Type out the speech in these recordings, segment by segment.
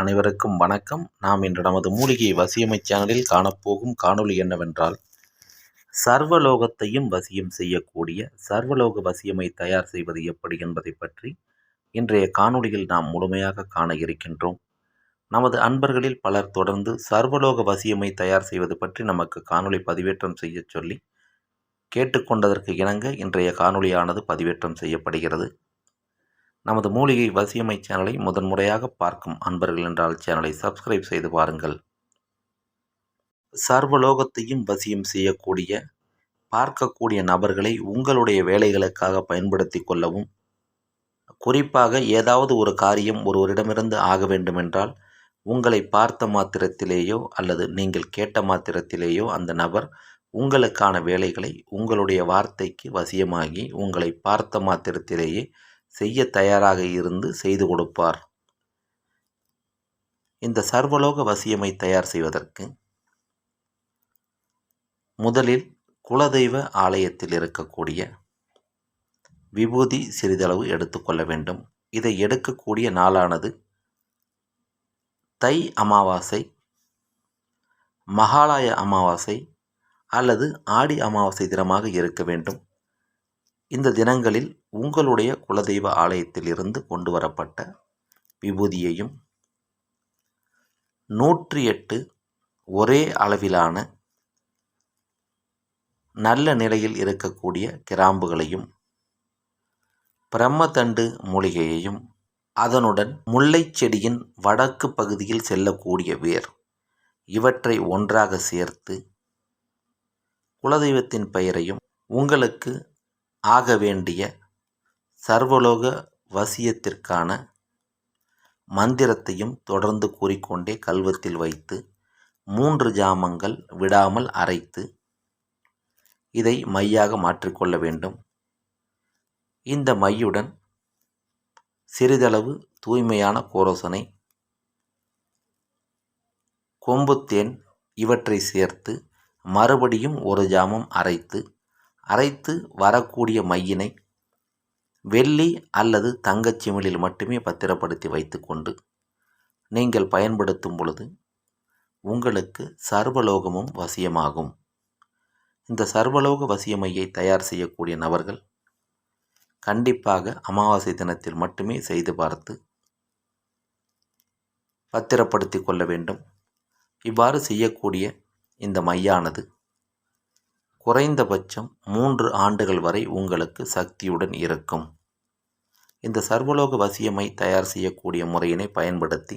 அனைவருக்கும் வணக்கம். நாம் இன்று நமது மூலிகை வசியமை சேனலில் காணப்போகும் காணொளி என்னவென்றால் சர்வலோகத்தையும் வசியம் செய்யக்கூடிய சர்வலோக வசியமை தயார் செய்வது எப்படி என்பதை பற்றி இன்றைய காணொளியில் நாம் முழுமையாக காண இருக்கின்றோம். நமது அன்பர்களில் பலர் தொடர்ந்து சர்வலோக வசியமை தயார் செய்வது பற்றி நமக்கு காணொளி பதிவேற்றம் செய்ய சொல்லி கேட்டுக்கொண்டதற்கு இணங்க இன்றைய காணொளியானது பதிவேற்றம் செய்யப்படுகிறது. நமது மூலிகை வசியமை சேனலை முதன்முறையாக பார்க்கும் அன்பர்கள் என்றால் சேனலை சப்ஸ்கிரைப் செய்து பாருங்கள். சர்வலோகத்தையும் வசியம் செய்யக்கூடிய பார்க்கக்கூடிய நபர்களை உங்களுடைய வேலைகளுக்காக பயன்படுத்தி கொள்ளவும் குறிப்பாக ஏதாவது ஒரு காரியம் ஒருவரிடமிருந்து ஆக வேண்டுமென்றால் உங்களை பார்த்த மாத்திரத்திலேயோ அல்லது நீங்கள் கேட்ட மாத்திரத்திலேயோ அந்த நபர் உங்களுக்கான வேலைகளை உங்களுடைய வார்த்தைக்கு வசியமாகி உங்களை பார்த்த மாத்திரத்திலேயே செய்ய தயாராக இருந்து செய்து கொடுப்பார். இந்த சர்வலோக வசியமை தயார் செய்வதற்கு முதலில் குலதெய்வ ஆலயத்தில் இருக்கக்கூடிய விபூதி சிறிதளவு எடுத்துக்கொள்ள வேண்டும். இதை எடுக்கக்கூடிய நாளானது தை அமாவாசை மகாலய அமாவாசை அல்லது ஆடி அமாவாசை தினமாக இருக்க வேண்டும். இந்த தினங்களில் உங்களுடைய குலதெய்வ ஆலயத்திலிருந்து கொண்டு வரப்பட்ட விபூதியையும் நூற்றி எட்டு ஒரே அளவிலான நல்ல நிலையில் இருக்கக்கூடிய கிராம்புகளையும் பிரம்மதண்டு மூலிகையையும் அதனுடன் முல்லை செடியின் வடக்கு பகுதியில் செல்லக்கூடிய வேர் இவற்றை ஒன்றாக சேர்த்து குலதெய்வத்தின் பெயரையும் உங்களுக்கு ஆக வேண்டிய சர்வலோக வசியத்திற்கான மந்திரத்தையும் தொடர்ந்து கூறிக்கொண்டே கல்வத்தில் வைத்து மூன்று ஜாமங்கள் விடாமல் அரைத்து இதை மையாக மாற்றிக்கொள்ள வேண்டும். இந்த மையுடன் சிறிதளவு தூய்மையான கோரோசனை கொம்புத்தேன் இவற்றை சேர்த்து மறுபடியும் ஒரு ஜாமம் அரைத்து அரைத்து வரக்கூடிய மையினை வெள்ளி அல்லது தங்கச் சிமிழில் மட்டுமே பத்திரப்படுத்தி வைத்துக்கொண்டு நீங்கள் பயன்படுத்தும் பொழுது உங்களுக்கு சர்வலோகமும் வசியமாகும். இந்த சர்வலோக வசியமையை தயார் செய்யக்கூடிய நபர்கள் கண்டிப்பாக அமாவாசை தினத்தில் மட்டுமே செய்து பார்த்து பத்திரப்படுத்தி கொள்ள வேண்டும். இவ்வாறு செய்யக்கூடிய இந்த மையானது குறைந்தபட்சம் மூன்று ஆண்டுகள் வரை உங்களுக்கு சக்தியுடன் இருக்கும். இந்த சர்வலோக வசியமை தயார் செய்யக்கூடிய முறையினை பயன்படுத்தி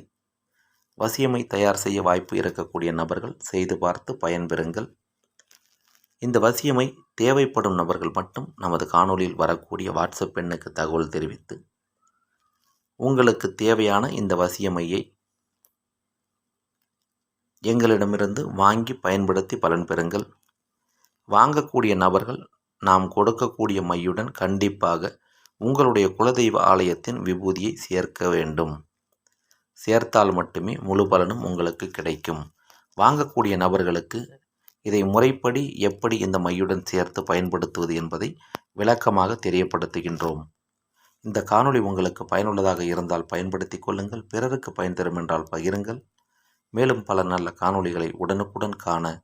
வசியமை தயார் செய்ய வாய்ப்பு இருக்கக்கூடிய நபர்கள் செய்து பார்த்து பயன்பெறுங்கள். இந்த வசியமை தேவைப்படும் நபர்கள் மட்டும் நமது காணொலியில் வரக்கூடிய வாட்ஸ்அப் எண்ணுக்கு தகவல் தெரிவித்து உங்களுக்கு தேவையான இந்த வசியமையை எங்களிடமிருந்து வாங்கி பயன்படுத்தி பலன் பெறுங்கள். வாங்கக்கூடிய நபர்கள் நாம் கொடுக்கக்கூடிய மையுடன் கண்டிப்பாக உங்களுடைய குலதெய்வ ஆலயத்தின் விபூதியை சேர்க்க வேண்டும். சேர்த்தால் மட்டுமே முழு பலனும் உங்களுக்கு கிடைக்கும். வாங்கக்கூடிய நபர்களுக்கு இதை முறைப்படி எப்படி இந்த மையுடன் சேர்த்து பயன்படுத்துவது என்பதை விளக்கமாக தெரியப்படுத்துகின்றோம். இந்த காணொளி உங்களுக்கு பயனுள்ளதாக இருந்தால் பயன்படுத்தி கொள்ளுங்கள். பிறருக்கு பயன் தரும் என்றால் பகிருங்கள். மேலும் பல நல்ல காணொளிகளை உடனுக்குடன் காண